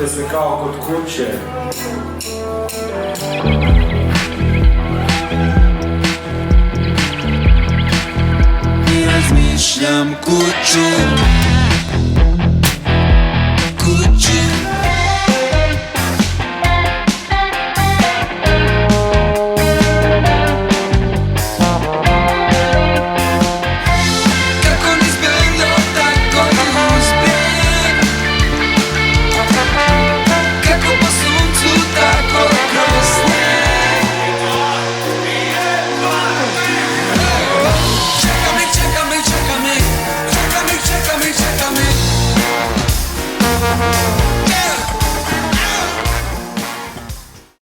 Michał kot kurcze. Rozmyślam kurczę